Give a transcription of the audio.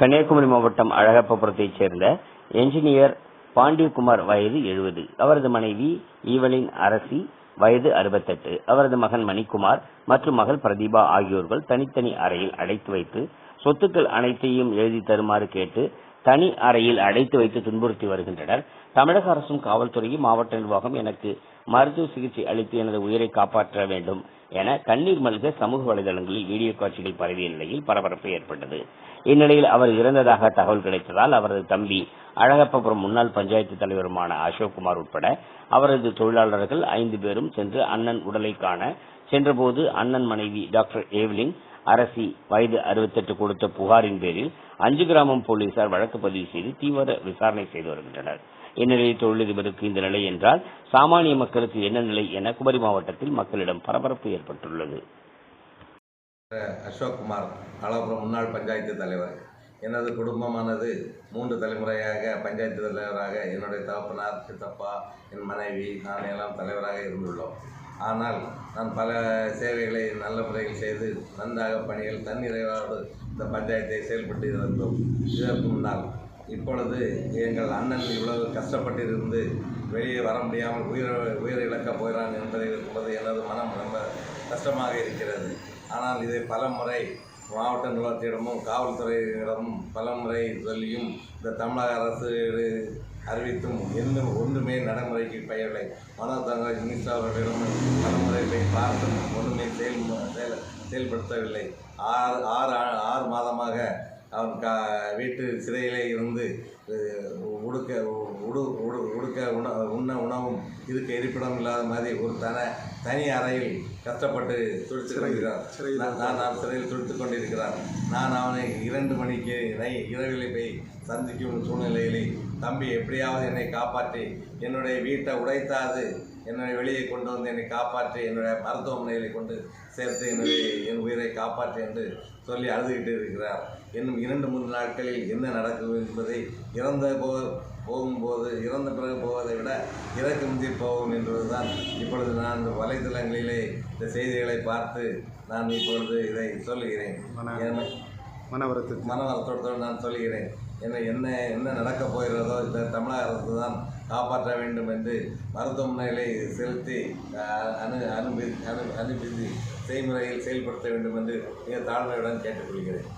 கன்னியாகுமரி மாவட்டம் அழகப்பபுரத்தைச் சேர்ந்த என்ஜினியர் பாண்டியகுமார் வயது எழுபது. அவரது மனைவி ஈவலின் அரசி வயது அறுபத்தெட்டு. அவரது மகன் மணிக்குமார் மற்றும் மகள் பிரதீபா ஆகியோர்கள் தனித்தனி அறையில் அடைத்து வைத்து சொத்துக்கள் அனைத்தையும் எழுதி தருமாறு கேட்டு தனி அறையில் அடைத்து வைத்து துன்புறுத்தி வருகின்றனர். தமிழக அரசும் காவல்துறையும் மாவட்ட நிர்வாகம் எனக்கு மருத்துவ சிகிச்சை அளித்து எனது உயிரை காப்பாற்ற வேண்டும் என கண்ணீர் மல்க சமூக வலைதளங்களில் வீடியோ காட்சிகள் பரவிய நிலையில் பரபரப்பு ஏற்பட்டது. இந்நிலையில் அவர் இறந்ததாக தகவல் கிடைத்ததால் அவரது தம்பி அழகப்பபுரம் முன்னாள் பஞ்சாயத்து தலைவருமான அசோக்குமார் உட்பட அவரது தொழிலாளர்கள் ஐந்து பேரும் சென்று அண்ணன் உடலை காண சென்றபோது அண்ணன் மனைவி டாக்டர் ஏவ்லின் அரசி வயது அறுபத்தெட்டு கொடுத்த புகாரின் பேரில் அஞ்சு கிராமம் போலீசார் வழக்கு பதிவு செய்து தீவிர விசாரணை செய்து வருகின்றனர். இந்நிலையில் தொழிலதிபருக்கு இந்த நிலை என்றால் சாமானிய மக்களுக்கு என்ன நிலை என குமரி மாவட்டத்தில் மக்களிடம் பரபரப்பு ஏற்பட்டுள்ளது. அசோக்குமார் அழகுபுரம் முன்னாள் பஞ்சாயத்து தலைவர். எனது குடும்பமானது மூன்று தலைமுறையாக பஞ்சாயத்து தலைவராக என்னுடைய தகப்பனார் சித்தப்பா என் மனைவி நான் எல்லாம் தலைவராக இருந்துள்ளோம். ஆனால் நான் பல சேவைகளை நல்ல முறையில் செய்து நன்றாக பணிகள் தன்னிறைவோடு இந்த பஞ்சாயத்தை செயல்பட்டு இருந்தோம். இதற்கு முன்னால் இப்பொழுது எங்கள் அண்ணன் இவ்வளவு கஷ்டப்பட்டிருந்து வெளியே வர முடியாமல் உயிர் உயிர் இழக்கப் போகிறான் என்பதை இருக்கும்போது எனது மனம் ரொம்ப கஷ்டமாக இருக்கிறது. ஆனால் இதை பல முறை மாவட்ட நிர்வாகத்திடமும் காவல்துறையிடமும் பலமுறை சொல்லியும் இந்த தமிழக அரசு அறிவித்தும் இன்னும் ஒன்றுமே நடைமுறைக்கு பெயவில்லை மனோ தங்கராஜ் மினிஸ்டர் அவர்களிடம் பல போய் பார்த்தும் ஒன்றுமே செயல் செயல் செயல்படுத்தவில்லை. ஆறு ஆறு ஆ- ஆறு மாதமாக அவன் கா வீட்டு சிறையிலே இருந்து உடுக்க உடு உடு உடுக்க உண உண்ண உணவும் இருக்க இருப்பிடம் இல்லாத மாதிரி ஒரு தன தனி அறையில் கஷ்டப்பட்டு துடித்துக் கொண்டிருக்கிறார். நான் நான் சிறையில் துடித்துக் கொண்டிருக்கிறார். நான் அவனை இரண்டு மணிக்கு நை இரவிலே போய் சந்திக்கும் சூழ்நிலையிலே தம்பி எப்படியாவது என்னை காப்பாற்றி. என்னுடைய வீட்டை உடைத்தாது. என்னை வெளியே கொண்டு வந்து என்னை காப்பாற்றி. என்னுடைய மருத்துவமனையில் கொண்டு சேர்த்து என்னுடைய என் உயிரை காப்பாற்றி என்று சொல்லி அழுதுகிட்டு இருக்கிறார். இன்னும் இரண்டு மூன்று நாட்களில் என்ன நடக்கும் என்பதை இறந்த போ போகும்போது இறந்த பிறகு போவதை விட இறக்கு முந்தி போகும் என்பதுதான் இப்பொழுது நான் இந்த வலைத்தளங்களிலே இந்த செய்திகளை பார்த்து நான் இப்பொழுது இதை சொல்லுகிறேன். மன வருத்தத்தில் மன வருத்தத்தோடு நான் சொல்கிறேன் என்ன என்ன என்ன நடக்கப் போகிறதோ இந்த தமிழக அரசு தான் காப்பாற்ற வேண்டும் என்று மருத்துவமனைகளை செலுத்தி அனு அனுப்பி அனு அனுப்பி செய்முறையில் செயல்படுத்த வேண்டும் என்று மிக தாழ்மையுடன் கேட்டுக்கொள்கிறேன்.